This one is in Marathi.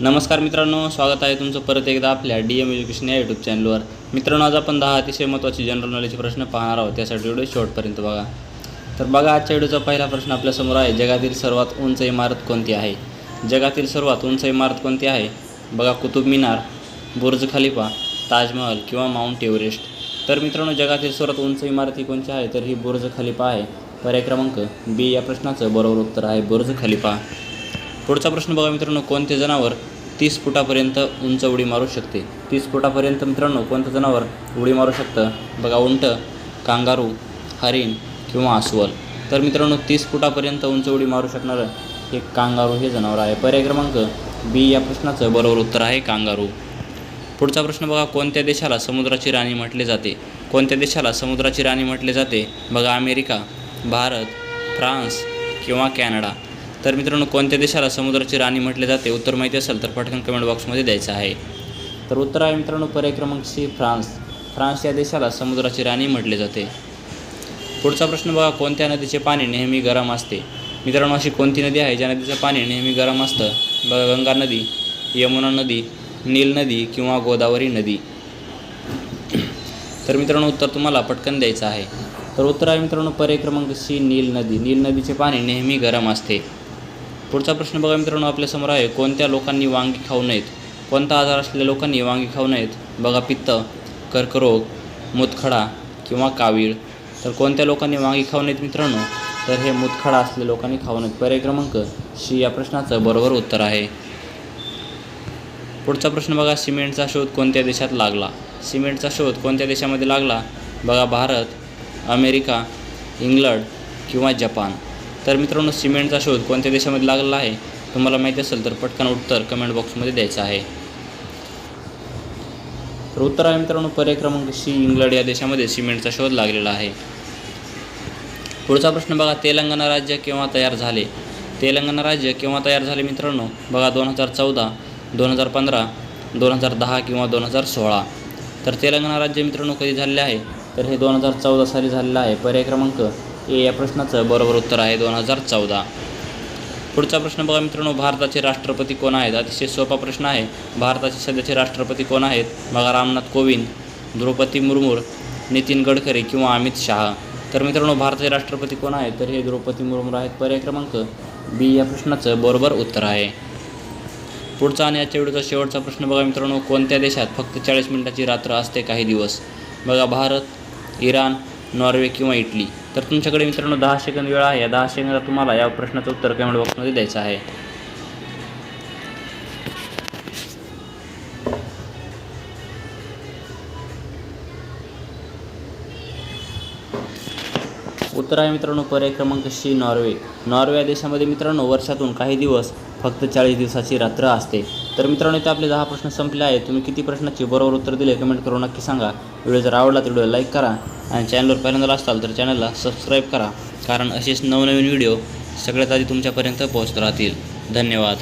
नमस्कार मित्रांनो स्वागत आहे तुमचं परत एकदा आपल्या डी एम एज्युकेशन या यूट्यूब चॅनलवर मित्रांनो आज आपण दहा अतिशय महत्त्वाचे जनरल नॉलेजचे प्रश्न पाहणार आहोत. त्यासाठी व्हिडिओ शेवटपर्यंत बघा. तर बघा आजच्या व्हिडिओचा पहिला प्रश्न आपल्यासमोर आहे जगातील सर्वात उंच इमारत कोणती आहे? जगातील सर्वात उंच इमारत कोणती आहे? बघा कुतुब मिनार बुर्ज खलिफा ताजमहल किंवा माउंट एव्हरेस्ट. तर मित्रांनो जगातील सर्वात उंच इमारत ही कोणती आहे? तर ही बुर्ज खलिफा आहे. पर्याय क्रमांक बी या प्रश्नाचं बरोबर उत्तर आहे बुर्ज खलिफा. पुढचा प्रश्न बघा मित्रांनो कोणते जनावर तीस फुटापर्यंत उंच उडी मारू शकते? तीस फुटापर्यंत मित्रांनो कोणतं जनावर उडी मारू शकतं? बघा उंट कांगारू हरिण किंवा अस्वल. तर मित्रांनो तीस फुटापर्यंत उंच उडी मारू शकणारं हे कांगारू हे जनावर आहे. पर्याय क्रमांक बी या प्रश्नाचं बरोबर उत्तर आहे कांगारू. पुढचा प्रश्न बघा कोणत्या देशाला समुद्राची राणी म्हटले जाते? कोणत्या देशाला समुद्राची राणी म्हटले जाते? बघा अमेरिका भारत फ्रान्स किंवा कॅनडा. तर मित्रांनो कोणत्या देशाला समुद्राची राणी म्हटले जाते? उत्तर माहिती असेल तर पटकन कमेंट बॉक्समध्ये द्यायचं आहे. तर उत्तर आहे मित्रांनो पर्याय क्रमांक सी फ्रान्स. फ्रान्स या देशाला समुद्राची राणी म्हटले जाते. पुढचा प्रश्न बघा कोणत्या नदीचे पाणी नेहमी गरम असते? मित्रांनो अशी कोणती नदी आहे ज्या नदीचं पाणी नेहमी गरम असतं? बघा गंगा नदी यमुना नदी नील नदी किंवा गोदावरी नदी. तर मित्रांनो उत्तर तुम्हाला पटकन द्यायचं आहे. तर उत्तर आहे मित्रांनो पर्याय क्रमांक सी नील नदी. नील नदीचे पाणी नेहमी गरम असते. पुढचा प्रश्न बघा मित्रांनो आपल्यासमोर आहे कोणत्या लोकांनी वांगी खाऊ नयेत? कोणता आजार असलेल्या लोकांनी वांगी खाऊ नयेत? बघा पित्त कर्करोग मुतखडा किंवा कावीळ. तर कोणत्या लोकांनी वांगी खाऊ नयेत मित्रांनो? तर हे मुतखडा असलेल्या लोकांनी खाऊ नयेत. पर्याय क्रमांक शी या प्रश्नाचं बरोबर उत्तर आहे. पुढचा प्रश्न बघा सिमेंटचा शोध कोणत्या देशात लागला? सिमेंटचा शोध कोणत्या देशामध्ये लागला? बघा भारत अमेरिका इंग्लंड किंवा जपान. तर मित्रांनो सिमेंटचा शोध कोणत्या देशामध्ये लागला आहे? तुम्हाला माहिती असेल तर पटकन उत्तर कमेंट बॉक्समध्ये द्यायचं आहे. तर उत्तर आहे मित्रांनो पर्याय क्रमांक सी इंग्लंड या देशामध्ये सिमेंटचा शोध लागलेला आहे. पुढचा प्रश्न बघा तेलंगणा राज्य केव्हा तयार झाले? तेलंगणा राज्य केव्हा तयार झाले मित्रांनो? बघा दोन हजार चौदा दोन हजार पंधरा दोन हजार दहा किंवा दोन हजार सोळा. तर तेलंगणा राज्य मित्रांनो कधी झालेले आहे? तर हे दोन हजार चौदा साली झालेलं आहे. पर्याय क्रमांक या प्रश्नाचं बरोबर उत्तर आहे दोन हजार चौदा. पुढचा प्रश्न बघा मित्रांनो भारताचे राष्ट्रपती कोण आहेत? अतिशय सोपा प्रश्न आहे. भारताचे सध्याचे राष्ट्रपती कोण आहेत? बघा रामनाथ कोविंद द्रौपदी मुर्मू नितीन गडकरी किंवा अमित शहा. तर मित्रांनो भारताचे राष्ट्रपती कोण आहेत? तर हे द्रौपदी मुर्मू आहेत. पर्याय क्रमांक बी या प्रश्नाचं बरोबर उत्तर आहे. पुढचा आणि आजच्या व्हिडिओचा शेवटचा प्रश्न बघा मित्रांनो कोणत्या देशात फक्त चाळीस मिनिटाची रात्र असते काही दिवस? बघा भारत इराण नॉर्वे किंवा इटली. तर तुमच्याकडे मित्रांनो दहा सेकंद वेळ आहे. या दहा सेकंदात तुम्हाला या प्रश्नाचं उत्तर कमेंट बॉक्समध्ये द्यायचं आहे. उत्तर आहे मित्रांनो पर्याय क्रमांक सी नॉर्वे. नॉर्वे या देशामध्ये मित्रांनो वर्षातून काही दिवस फक्त चाळीस दिवसाची रात्र असते. तर मित्रांनो इथे आपले दहा प्रश्न संपले आहेत. तुम्ही किती प्रश्नाचे बरोबर उत्तर दिले कमेंट करून नक्की सांगा. व्हिडिओ जर आवडला तर व्हिडिओ लाईक करा आणि चॅनलवर पहिल्यांदा असाल तर चॅनलला सबस्क्राईब करा. कारण असेच नवनवीन व्हिडिओ सगळ्यात आधी तुमच्यापर्यंत पोहोचत राहतील. धन्यवाद.